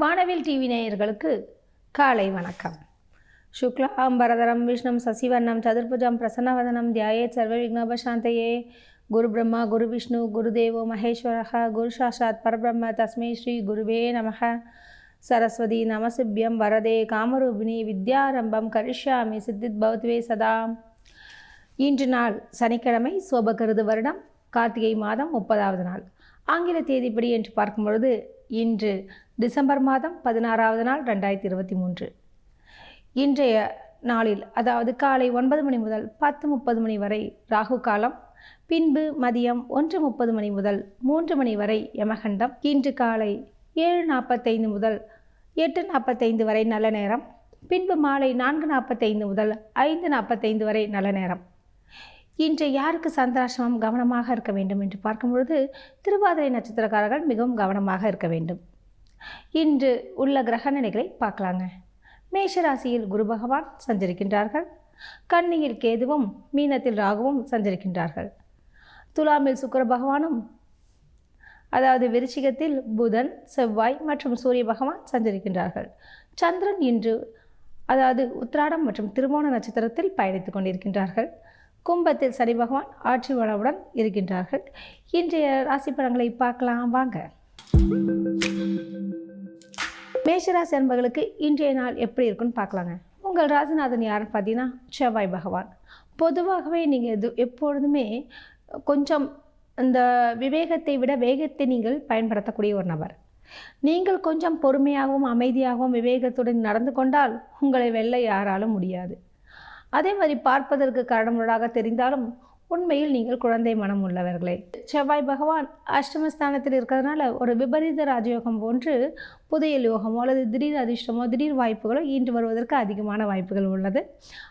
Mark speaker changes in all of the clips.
Speaker 1: வானவில் டிவி நேயர்களுக்கு காலை வணக்கம். சுக்லாம் பரதரம் விஷ்ணம் சசிவர்ணம் சதுர்புஜம் பிரசன்னவதனம் தியாயே சர்வ விக்னபசாந்தையே குரு பிரம்மா குரு விஷ்ணு குருதேவோ மகேஸ்வரக குரு சாஷாத் பரபிரம்ம தஸ்மை ஸ்ரீ குருவே நமக சரஸ்வதி நமசிபியம் வரதே காமரூபிணி வித்யாரம்பம் கரிஷ்யாமி சித்தித் பவத்வே சதா. இன்று நாள் சனிக்கிழமை சோபகிருது வருடம் கார்த்திகை மாதம் முப்பதாவது நாள். ஆங்கில தேதிப்படி என்று பார்க்கும் பொழுது இன்று டிசம்பர் மாதம் பதினாறாவது நாள் ரெண்டாயிரத்தி இருபத்தி மூன்று. இன்றைய நாளில் அதாவது காலை ஒன்பது மணி முதல் பத்து முப்பது மணி வரை ராகு காலம் பின்பு மதியம் ஒன்று முப்பது மணி முதல் மூன்று மணி வரை யமகண்டம் இன்று காலை ஏழு நாற்பத்தைந்து முதல் எட்டு நாற்பத்தைந்து வரை நல்ல நேரம் பின்பு மாலை நான்கு நாற்பத்தைந்து முதல் ஐந்து நாற்பத்தைந்து வரை நல்ல நேரம். இன்று யாருக்கு சந்திராசிரமம் கவனமாக இருக்க வேண்டும் என்று பார்க்கும் பொழுது திருவாதிரை நட்சத்திரக்காரர்கள் மிகவும் கவனமாக இருக்க வேண்டும். இன்று உள்ள கிரக நிலைகளை பார்க்கலாங்க. மேஷராசியில் குரு பகவான் சஞ்சரிக்கின்றார்கள். கன்னியில் கேதுவும் மீனத்தில் ராகுவும் சஞ்சரிக்கின்றார்கள். துலாமில் சுக்கர பகவானும் அதாவது விருச்சிகத்தில் புதன் செவ்வாய் மற்றும் சூரிய பகவான் சஞ்சரிக்கின்றார்கள். சந்திரன் இன்று அதாவது உத்திராடம் மற்றும் திருமோண நட்சத்திரத்தில் பயணித்துக் கொண்டிருக்கின்றார்கள். கும்பத்தில் சனி பகவான் ஆட்சி வளவுடன் இருக்கின்றார்கள். இன்றைய ராசி படங்களை பார்க்கலாம் வாங்க. மேஷராசி அன்பர்களுக்கு இன்றைய நாள் எப்படி இருக்குன்னு பார்க்கலாங்க. உங்கள் ராசிநாதன் யாருன்னு பார்த்தீங்கன்னா செவ்வாய் பகவான். பொதுவாகவே நீங்கள் எது எப்பொழுதுமே கொஞ்சம் இந்த விவேகத்தை விட வேகத்தை நீங்கள் பயன்படுத்தக்கூடிய ஒரு நபர். நீங்கள் கொஞ்சம் பொறுமையாகவும் அமைதியாகவும் விவேகத்துடன் நடந்து கொண்டால் உங்களை வெல்ல யாராலும் முடியாது. அதே மாதிரி பார்ப்பதற்கு காரணங்களாக தெரிந்தாலும் உண்மையில் நீங்கள் குழந்தை மனம் உள்ளவர்களே. செவ்வாய் பகவான் அஷ்டமஸ்தானத்தில் இருக்கிறதுனால ஒரு விபரீத ராஜயோகம் போன்று புதையல் யோகமோ அல்லது திடீர் அதிர்ஷ்டமோ திடீர் வாய்ப்புகளோ ஈன்று வருவதற்கு அதிகமான வாய்ப்புகள் உள்ளது.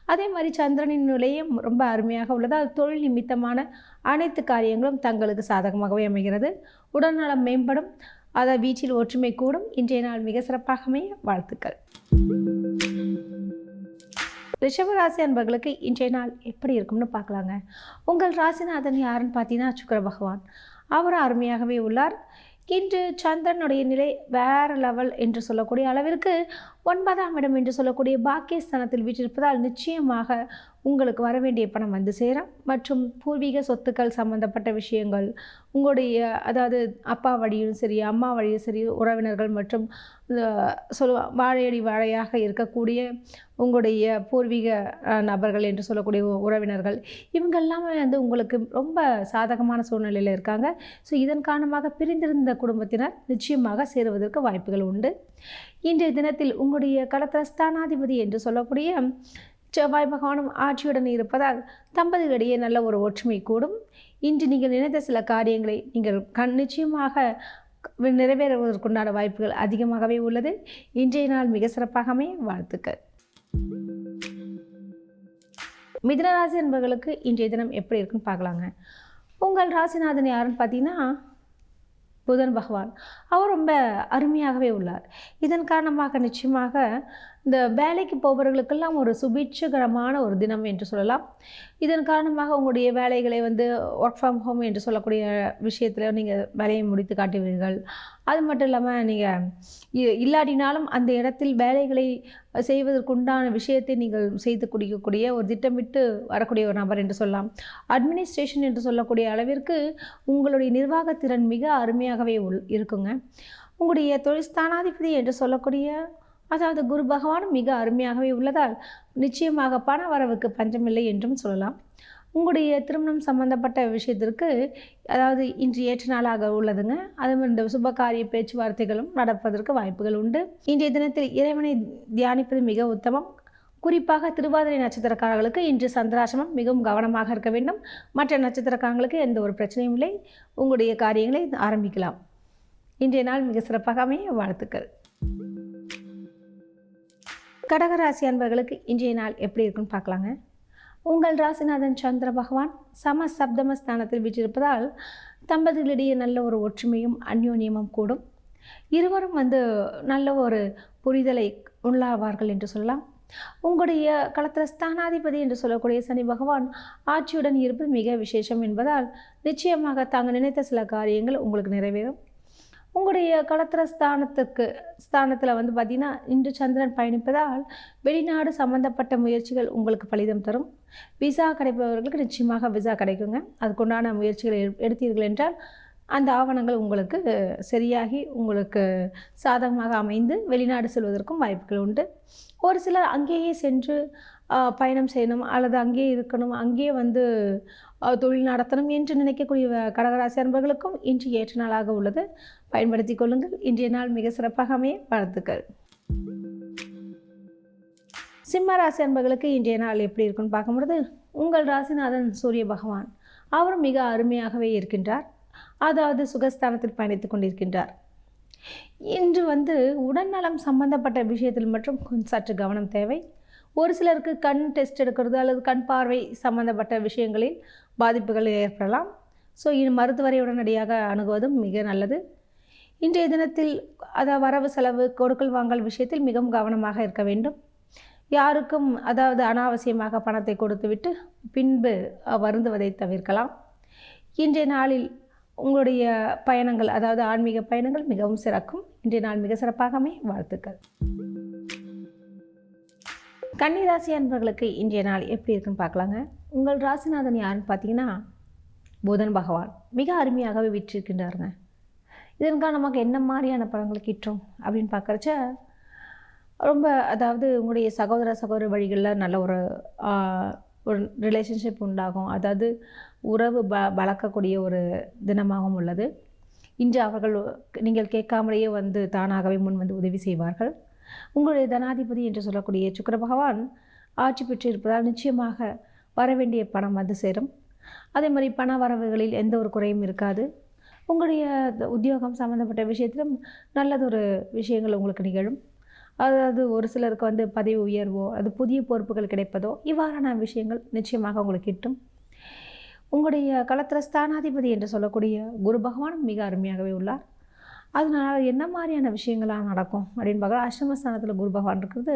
Speaker 1: அதே மாதிரி சந்திரனின் நிலையம் ரொம்ப அருமையாக உள்ளது. அது தொழில் நிமித்தமான அனைத்து காரியங்களும் தங்களுக்கு சாதகமாகவே அமைகிறது. உடல்நலம் மேம்படும். அதை வீச்சில் ஒற்றுமை கூடும். இன்றைய நாள் மிக சிறப்பாகவே வாழ்த்துக்கள். ரிஷபராசி அன்பர்களுக்கு இன்றைய நாள் எப்படி இருக்கும்னு பார்க்கலாங்க. உங்கள் ராசிநாதன் யாருன்னு பார்த்தீங்கன்னா சுக்கர பகவான். அவர் அருமையாகவே உள்ளார். இன்று சந்திரனுடைய நிலை வேறு லெவல் என்று சொல்லக்கூடிய அளவிற்கு ஒன்பதாம் இடம் என்று சொல்லக்கூடிய பாக்கியஸ்தானத்தில் வீற்றிருப்பதால் நிச்சயமாக உங்களுக்கு வர வேண்டிய பணம் வந்து சேரும். மற்றும் பூர்வீக சொத்துக்கள் சம்பந்தப்பட்ட விஷயங்கள் உங்களுடைய அதாவது அப்பா வழியும் சரி அம்மா வழியும் சரி உறவினர்கள் மற்றும் சொல்லுவா வாழையடி வாழையாக இருக்கக்கூடிய உங்களுடைய பூர்வீக நபர்கள் என்று சொல்லக்கூடிய உறவினர்கள் இவங்க எல்லாமே வந்து உங்களுக்கு ரொம்ப சாதகமான சூழ்நிலையில் இருக்காங்க. ஸோ இதன் காரணமாக பிரிந்திருந்த குடும்பத்தினர் நிச்சயமாக சேருவதற்கு வாய்ப்புகள் உண்டு. இன்றைய தினத்தில் உங்களுடைய கலத்திரஸ்தானாதிபதி என்று சொல்லக்கூடிய செவ்வாய் பகவானும் ஆட்சியுடன் இருப்பதால் தம்பதிகளிடையே நல்ல ஒரு ஒற்றுமை கூடும். இன்று நீங்கள் நினைத்த சில காரியங்களை நீங்கள் கண் நிச்சயமாக நிறைவேறுவதற்குண்டான வாய்ப்புகள் அதிகமாகவே உள்ளது. இன்றைய நாள் மிக சிறப்பாகவே வாழ்த்துக்கள். மிதனராசி என்பவர்களுக்கு இன்றைய தினம் எப்படி இருக்குன்னு பார்க்கலாங்க. உங்கள் ராசிநாதன் யாருன்னு பார்த்தீங்கன்னா புதன் பகவான். அவர் ரொம்ப அருமையாகவே உள்ளார். இதன் காரணமாக நிச்சயமாக இந்த வேலைக்கு போபவர்களுக்கெல்லாம் ஒரு சுபீட்சகரமான ஒரு தினம் என்று சொல்லலாம். இதன் காரணமாக உங்களுடைய வேலைகளை வந்து ஒர்க் ஃப்ரம் ஹோம் என்று சொல்லக்கூடிய விஷயத்தில் நீங்கள் வேலையை முடித்து காட்டுவீர்கள். அது மட்டும் இல்லாமல் நீங்கள் இல்லாட்டினாலும் அந்த இடத்தில் வேலைகளை செய்வதற்குண்டான விஷயத்தை நீங்கள் செய்து குடிக்கக்கூடிய ஒரு திட்டமிட்டு வரக்கூடிய ஒரு நபர் என்று சொல்லலாம். அட்மினிஸ்ட்ரேஷன் என்று சொல்லக்கூடிய அளவிற்கு உங்களுடைய நிர்வாகத்திறன் மிக அருமையாகவே உள் இருக்குங்க. உங்களுடைய தொழில்ஸ்தானாதிபதி என்று சொல்லக்கூடிய அதாவது குரு பகவானும் மிக அருமையாகவே உள்ளதால் நிச்சயமாக பண வரவுக்கு பஞ்சமில்லை என்றும் சொல்லலாம். உங்களுடைய திருமணம் சம்பந்தப்பட்ட விஷயத்திற்கு அதாவது இன்று ஏற்ற நாளாக உள்ளதுங்க. அது இந்த சுபகாரிய பேச்சுவார்த்தைகளும் நடப்பதற்கு வாய்ப்புகள் உண்டு. இன்றைய தினத்தில் இறைவனை தியானிப்பது மிக உத்தமம். குறிப்பாக திருவாதிரை நட்சத்திரக்காரர்களுக்கு இன்று சந்திராசிரமம் மிகவும் கவனமாக இருக்க வேண்டும். மற்ற நட்சத்திரக்காரங்களுக்கு எந்த ஒரு பிரச்சனையும் இல்லை. உங்களுடைய காரியங்களை ஆரம்பிக்கலாம். இன்றைய நாள் மிக சிறப்பாக அமைய வாழ்த்துக்கள். கடகராசி அன்பர்களுக்கு இன்றைய நாள் எப்படி இருக்குன்னு பார்க்கலாங்க. உங்கள் ராசிநாதன் சந்திர பகவான் சம சப்தம ஸ்தானத்தில் வீற்றிருப்பதால் தம்பதிகளிடையே நல்ல ஒரு ஒற்றுமையும் அந்யோன்யமும் கூடும். இருவரும் வந்து நல்ல ஒரு புரிதலை உள்ளாவார்கள் என்று சொல்லலாம். உங்களுடைய களத்தில் ஸ்தானாதிபதி என்று சொல்லக்கூடிய சனி பகவான் ஆட்சியுடன் இருப்பது மிக விசேஷம் என்பதால் நிச்சயமாக தாங்கள் நினைத்த சில காரியங்கள் உங்களுக்கு நிறைவேறும். உங்களுடைய களத்திர ஸ்தானத்துக்கு ஸ்தானத்தில் வந்து பார்த்திங்கன்னா இன்று சந்திரன் பயணிப்பதால் வெளிநாடு சம்மந்தப்பட்ட முயற்சிகள் உங்களுக்கு பலிதம் தரும். விசா கிடைப்பவர்களுக்கு நிச்சயமாக விசா கிடைக்குங்க. அதுக்குண்டான முயற்சிகளை எடு- எடுத்தீர்கள் என்றால் அந்த ஆவணங்கள் உங்களுக்கு சரியாகி உங்களுக்கு சாதகமாக அமைந்து வெளிநாடு செல்வதற்கும் வாய்ப்புகள் உண்டு. ஒரு சிலர் அங்கேயே சென்று பயணம் செய்யணும் அல்லது அங்கேயே இருக்கணும் அங்கேயே வந்து தொழில் நடத்தணும் என்று நினைக்கக்கூடிய கடகராசி அன்பர்களுக்கும் இன்று ஏற்ற நாளாக உள்ளது. பயன்படுத்தி கொள்ளுங்கள். இன்றைய நாள் மிக சிறப்பாக அமைய வாழ்த்துக்கள். சிம்ம ராசி அன்பர்களுக்கு இன்றைய நாள் எப்படி இருக்குன்னு பார்க்கும்பொழுது உங்கள் ராசிநாதன் சூரிய பகவான். அவரும் மிக அருமையாகவே இருக்கின்றார். அதாவது சுகஸ்தானத்தில் பயணித்துக் கொண்டிருக்கின்றார். இன்று வந்து உடல்நலம் சம்பந்தப்பட்ட விஷயத்தில் மட்டும் கொஞ்சம் சற்று கவனம் தேவை. ஒரு சிலருக்கு கண் டெஸ்ட் எடுக்கிறது அல்லது கண் பார்வை சம்பந்தப்பட்ட விஷயங்களில் பாதிப்புகள் ஏற்படலாம். ஸோ இது மருத்துவரை உடனடியாக அணுகுவதும் மிக நல்லது. இன்றைய தினத்தில் அதாவது வரவு செலவு கொடுக்கல் வாங்கல் விஷயத்தில் மிகவும் கவனமாக இருக்க வேண்டும். யாருக்கும் அதாவது அனாவசியமாக பணத்தை கொடுத்துவிட்டு பின்பு வருந்துவதை தவிர்க்கலாம். இன்றைய நாளில் உங்களுடைய பயணங்கள் அதாவது ஆன்மீக பயணங்கள் மிகவும் சிறக்கும். இன்றைய நாள் மிக சிறப்பாகவே வாழ்த்துக்கள். கன்னிராசி அன்பர்களுக்கு இன்றைய நாள் எப்படி இருக்குன்னு பார்க்கலாங்க. உங்கள் ராசிநாதன் யாருன்னு பார்த்தீங்கன்னா புதன் பகவான். மிக அருமையாகவே விற்றிருக்கின்றாருங்க. இதன் காரணமாக என்ன மாதிரியான பலன்களை கிட்டும் அப்படின்னு பார்க்குறச்ச ரொம்ப அதாவது உங்களுடைய சகோதர சகோதர வழிகளில் நல்ல ஒரு ஒரு ரிலேஷன்ஷிப் உண்டாகும். அதாவது உறவு ப வளர்க்கக்கூடிய ஒரு தினமாகவும் உள்ளது. இன்று அவர்கள் நீங்கள் கேட்காமலேயே வந்து தானாகவே முன் வந்து உதவி செய்வார்கள். உங்களுடைய தனாதிபதி என்று சொல்லக்கூடிய சுக்கர பகவான் ஆட்சி பெற்று இருப்பதால் நிச்சயமாக வர வேண்டிய பணம் வந்து சேரும். அதே மாதிரி பண வரவுகளில் எந்த ஒரு குறையும் இருக்காது. உங்களுடைய உத்தியோகம் சம்மந்தப்பட்ட விஷயத்திலும் நல்லதொரு விஷயங்கள் உங்களுக்கு நிகழும். அதாவது ஒரு சிலருக்கு வந்து பதவி உயர்வோ அது புதிய பொறுப்புகள் கிடைப்பதோ இவ்வாறான விஷயங்கள் நிச்சயமாக உங்களுக்கு கிட்டும். உங்களுடைய களத்திர ஸ்தானாதிபதி என்று சொல்லக்கூடிய குரு பகவானும் மிக அருமையாகவே உள்ளார். அதனால் என்ன மாதிரியான விஷயங்களாக நடக்கும் அப்படின்னு பார்க்குற அஷ்டமஸ்தானத்தில் குரு பகவான் இருக்கிறது.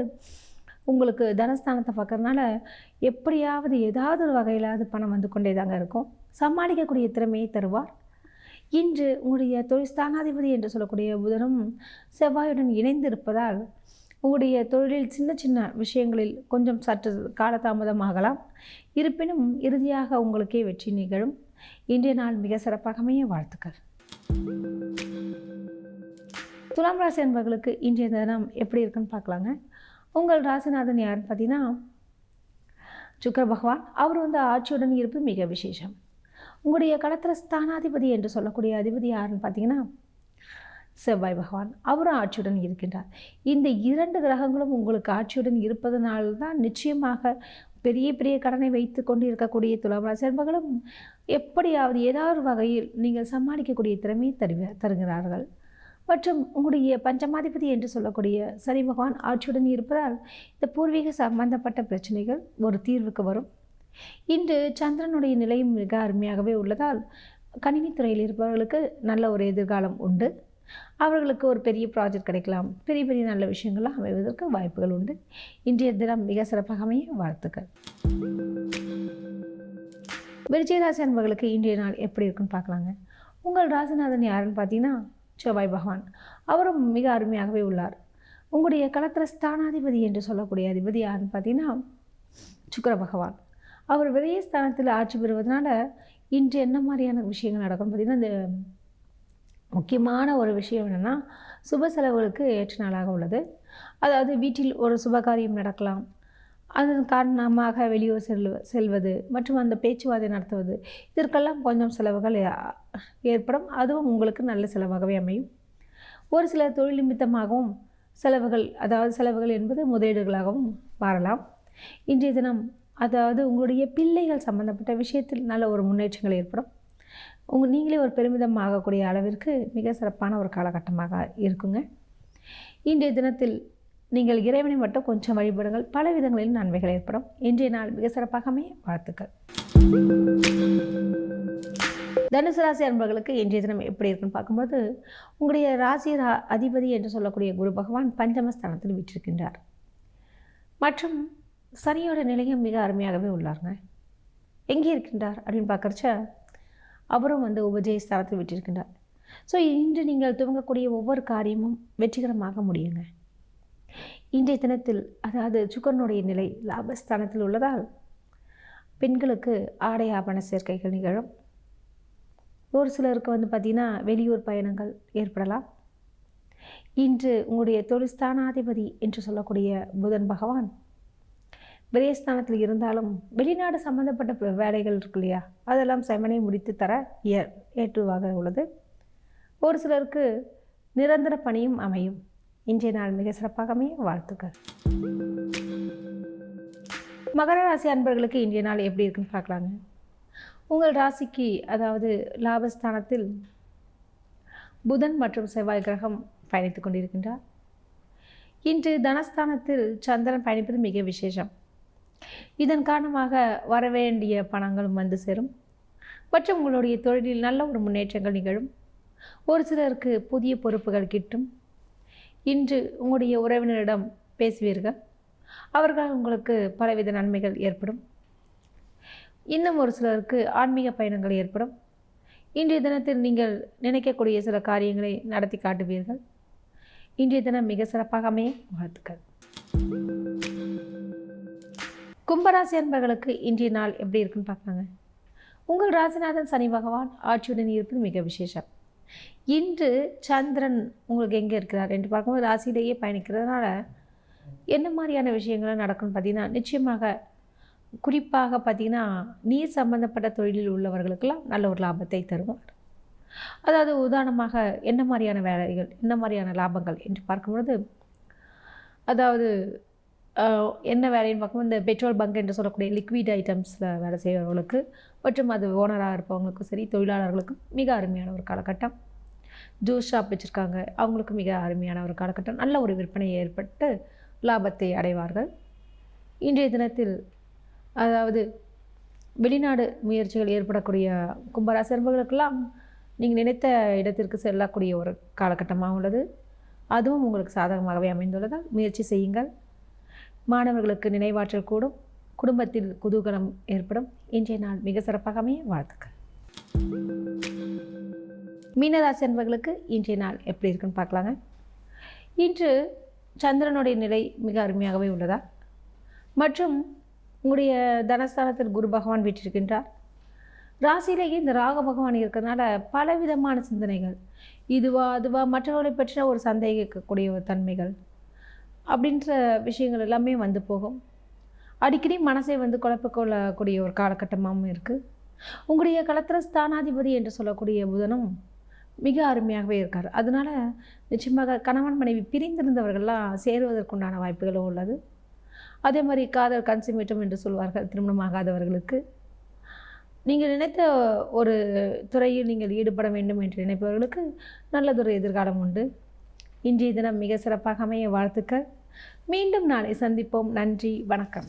Speaker 1: உங்களுக்கு தனஸ்தானத்தை பார்க்கறதுனால எப்படியாவது ஏதாவது ஒரு வகையிலாவது பணம் வந்து கொண்டே தாங்க இருக்கும். சமாளிக்கக்கூடிய திறமையை தருவார். இன்று உங்களுடைய தொழில் ஸ்தானாதிபதி என்று சொல்லக்கூடிய புதனும் செவ்வாயுடன் இணைந்து இருப்பதால் உங்களுடைய தொழிலில் சின்ன சின்ன விஷயங்களில் கொஞ்சம் சற்று காலதாமதமாகலாம். இருப்பினும் இறுதியாக உங்களுக்கே வெற்றி நிகழும். இன்றைய நாள் மிக சிறப்பாகவே வாழ்த்துக்கள். துலாம் ராசி அன்பர்களுக்கு இன்றைய தினம் எப்படி இருக்குன்னு பார்க்கலாங்க. உங்கள் ராசிநாதன் யாருன்னு பார்த்தீங்கன்னா சுக்கர பகவான். அவர் வந்து ஆட்சியுடன் இருப்பு மிக விசேஷம். உங்களுடைய களத்திர ஸ்தானாதிபதி என்று சொல்லக்கூடிய அதிபதி யாருன்னு பார்த்தீங்கன்னா செவ்வாய் பகவான். அவரும் ஆட்சியுடன் இருக்கின்றார். இந்த இரண்டு கிரகங்களும் உங்களுக்கு ஆட்சியுடன் இருப்பதனால தான் நிச்சயமாக பெரிய பெரிய கடனை வைத்து கொண்டு இருக்கக்கூடிய துலாம் என்பர்களும் எப்படியாவது ஏதாவது வகையில் நீங்கள் சமாளிக்கக்கூடிய திறமையை தருவ தருகிறார்கள். மற்றும் உங்களுடைய பஞ்சமாதிபதி என்று சொல்லக்கூடிய சனி பகவான் ஆட்சியுடன் இருப்பதால் இந்த பூர்வீக சம்பந்தப்பட்ட பிரச்சனைகள் ஒரு தீர்வுக்கு வரும். இன்று சந்திரனுடைய நிலையும் மிக அருமையாகவே உள்ளதால் கணினித்துறையில் இருப்பவர்களுக்கு நல்ல ஒரு எதிர்காலம் உண்டு. அவர்களுக்கு ஒரு பெரிய ப்ராஜெக்ட் கிடைக்கலாம். பெரிய பெரிய நல்ல விஷயங்கள்லாம் அமைவதற்கு வாய்ப்புகள் உண்டு. இன்றைய தினம் மிக சிறப்பாக அமைய வாழ்த்துக்கள். விருச்சிகராசி அன்பர்களுக்கு இன்றைய நாள் எப்படி இருக்குன்னு பார்க்கலாங்க. உங்கள் ராசிநாதன் யாருன்னு பார்த்தீங்கன்னா செவ்வாய் பகவான். அவரும் மிக அருமையாகவே உள்ளார். உங்களுடைய களத்திர ஸ்தானாதிபதி என்று சொல்லக்கூடிய அதிபதி யாருன்னு பார்த்தீங்கன்னா சுக்கர பகவான். அவர் விதயஸ்தானத்தில் ஆட்சி பெறுவதனால இன்று என்ன மாதிரியான விஷயங்கள் நடக்கும் பார்த்தீங்கன்னா இந்த முக்கியமான ஒரு விஷயம் என்னென்னா சுப செலவுகளுக்கு ஏற்ற நாளாக உள்ளது. அதாவது வீட்டில் ஒரு சுபகாரியம் நடக்கலாம். அதன் காரணமாக வெளியூர் செல்வ செல்வது மற்றும் அந்த பேச்சுவார்த்தை நடத்துவது. இதற்கெல்லாம் கொஞ்சம் செலவுகள் ஏற்படும். அதுவும் உங்களுக்கு நல்ல செலவாகவே அமையும். ஒரு சில தொழில் நிமித்தமாகவும் செலவுகள் அதாவது செலவுகள் என்பது முதலீடுகளாகவும் மாறலாம். இன்றைய தினம் அதாவது உங்களுடைய பிள்ளைகள் சம்பந்தப்பட்ட விஷயத்தில் நல்ல ஒரு முன்னேற்றங்கள் ஏற்படும். உங்கள் நீங்களே ஒரு பெருமிதம் ஆகக்கூடிய அளவிற்கு மிக சிறப்பான ஒரு காலகட்டமாக இருக்குங்க. இன்றைய தினத்தில் நீங்கள் இறைவனை மட்டும் கொஞ்சம் வழிபடுங்கள். பல விதங்களில் நன்மைகள் ஏற்படும். இன்றைய நாள் மிக சிறப்பாகவே வாழ்த்துக்கள். தனுசு ராசி அன்பர்களுக்கு இன்றைய தினம் எப்படி இருக்குன்னு பார்க்கும்போது உங்களுடைய ராசி ரா- அதிபதி என்று சொல்லக்கூடிய குரு பகவான் பஞ்சமஸ்தானத்தில் விற்றிருக்கின்றார். மற்றும் சனியோட நிலையும் மிக அருமையாகவே உள்ளாருங்க. எங்கே இருக்கின்றார் அப்படின்னு பார்க்குறச்ச அவரும் வந்து உபஜய ஸ்தானத்தில் விட்டிருக்கின்றார் ஸோ இன்று நீங்கள் துவங்கக்கூடிய ஒவ்வொரு காரியமும் வெற்றிகரமாக முடியுங்க. இன்றைய தினத்தில் அதாவது சுக்கரனுடைய நிலை லாபஸ்தானத்தில் உள்ளதால் பெண்களுக்கு ஆடை ஆபண சேர்க்கைகள் நிகழும். ஒரு சிலருக்கு வந்து பார்த்திங்கன்னா வெளியூர் பயணங்கள் ஏற்படலாம். இன்று உங்களுடைய தொழில்ஸ்தானாதிபதி என்று சொல்லக்கூடிய புதன் பகவான் விரயஸ்தானத்தில் இருந்தாலும் வெளிநாடு சம்மந்தப்பட்ட வேலைகள் இருக்கு இல்லையா? அதெல்லாம் செமனை முடித்து தர ஏ ஏற்றுவாக உள்ளது. ஒரு சிலருக்கு நிரந்தர பணியும் அமையும். இன்றைய நாள் மிக சிறப்பாக அமைய வாழ்த்துக்கள். மகர ராசி அன்பர்களுக்கு இன்றைய நாள் எப்படி இருக்குன்னு பார்க்கலாங்க. உங்கள் ராசிக்கு அதாவது லாபஸ்தானத்தில் புதன் மற்றும் செவ்வாய் கிரகம் பயணித்துக் கொண்டிருக்கின்றார். இன்று தனஸ்தானத்தில் சந்திரன் பயணிப்பது மிக விசேஷம். இதன் காரணமாக வரவேண்டிய பணங்களும் வந்து சேரும். மற்றும் உங்களுடைய தொழிலில் நல்ல ஒரு முன்னேற்றங்கள் நிகழும். ஒரு சிலருக்கு புதிய பொறுப்புகள் கிட்டும். இன்று உங்களுடைய உறவினரிடம் பேசுவீர்கள். அவர்களால் உங்களுக்கு பலவித நன்மைகள் ஏற்படும். இன்னும் ஒரு சிலருக்கு ஆன்மீக பயணங்கள் ஏற்படும். இன்றைய தினத்தில் நீங்கள் நினைக்கக்கூடிய சில காரியங்களை நடத்தி காட்டுவீர்கள். இன்றைய தினம் மிக சிறப்பாக அமைய வாழ்த்துக்கள். கும்பராசி அன்பர்களுக்கு இன்றைய நாள் எப்படி இருக்குன்னு பார்க்கலாங்க. உங்கள் ராசிநாதன் சனி பகவான் ஆட்சியுடன் இருப்பது மிக விசேஷம். இன்று சந்திரன் உங்களுக்கு எங்கே இருக்கிறார் என்று பார்க்கும்போது ராசியிலேயே பயணிக்கிறதுனால என்ன மாதிரியான விஷயங்கள்லாம் நடக்கும்னு பார்த்தீங்கன்னா நிச்சயமாக குறிப்பாக பார்த்தீங்கன்னா நீர் சம்பந்தப்பட்ட தொழிலில் உள்ளவர்களுக்கெல்லாம் நல்ல ஒரு லாபத்தை தருவார். அதாவது உதாரணமாக என்ன மாதிரியான வேலைகள் என்ன மாதிரியான லாபங்கள் என்று பார்க்கும்பொழுது அதாவது என்ன வேலைன்னு பார்க்கும்போது இந்த பெட்ரோல் பங்க் என்று சொல்லக்கூடிய லிக்விட் ஐட்டம்ஸில் வேலை செய்கிறவங்களுக்கு மற்றும் அது ஓனராக இருப்பவங்களுக்கும் சரி தொழிலாளர்களுக்கும் மிக அருமையான ஒரு காலகட்டம். ஜூஸ் ஷாப் வச்சுருக்காங்க. அவங்களுக்கு மிக அருமையான ஒரு காலகட்டம். நல்ல ஒரு விற்பனை ஏற்பட்டு லாபத்தை அடைவார்கள். இன்றைய தினத்தில் அதாவது வெளிநாடு முயற்சிகள் ஏற்படக்கூடிய கும்பராசிரம்புகளுக்கெல்லாம் நீங்கள் நினைத்த இடத்திற்கு செல்லக்கூடிய ஒரு காலகட்டமாக உள்ளது. அதுவும் உங்களுக்கு சாதகமாகவே அமைந்துள்ளதால் முயற்சி செய்யுங்கள். மாணவர்களுக்கு நினைவாற்றல் கூடும். குடும்பத்தில் குதூகலம் ஏற்படும். இன்றைய நாள் மிக சிறப்பாக அமைய வாழ்த்துக்கள். மீனராசி அன்பர்களுக்கு இன்றைய நாள் எப்படி இருக்குன்னு பார்க்கலாங்க. இன்று சந்திரனுடைய நிலை மிக அருமையாகவே உள்ளதா? மற்றும் உங்களுடைய தனஸ்தானத்தில் குரு பகவான் வீற்றிருக்கின்றார். ராசியிலேயே இந்த ராக பகவான் இருக்கிறதுனால பலவிதமான சிந்தனைகள் இதுவா அதுவா மற்றவர்களை பற்றின ஒரு சந்தேகிக்கக்கூடிய ஒரு தன்மைகள் அப்படின்ற விஷயங்கள் எல்லாமே வந்து போகும். அடிக்கடி மனசை வந்து குழப்பிக்கொள்ளக்கூடிய ஒரு காலகட்டமாகவும் இருக்குது உங்களுடைய களத்திர ஸ்தானாதிபதி என்று சொல்லக்கூடிய புதனும் மிக அருமையாகவே இருக்கார். அதனால் நிச்சயமாக கணவன் மனைவி பிரிந்திருந்தவர்கள்லாம் சேருவதற்குண்டான வாய்ப்புகளும் உள்ளது. அதே மாதிரி காதல் கன்சிமேட்டம் என்று சொல்வார்கள் திருமணமாகாதவர்களுக்கு. நீங்கள் நினைத்த ஒரு துறையில் நீங்கள் ஈடுபட வேண்டும் என்று நினைப்பவர்களுக்கு நல்லதொரு எதிர்காலம் உண்டு. இன்றைய தினம் மிக சிறப்பாக அமைய வாழ்த்துக்கள். மீண்டும் நாளை சந்திப்போம். நன்றி. வணக்கம்.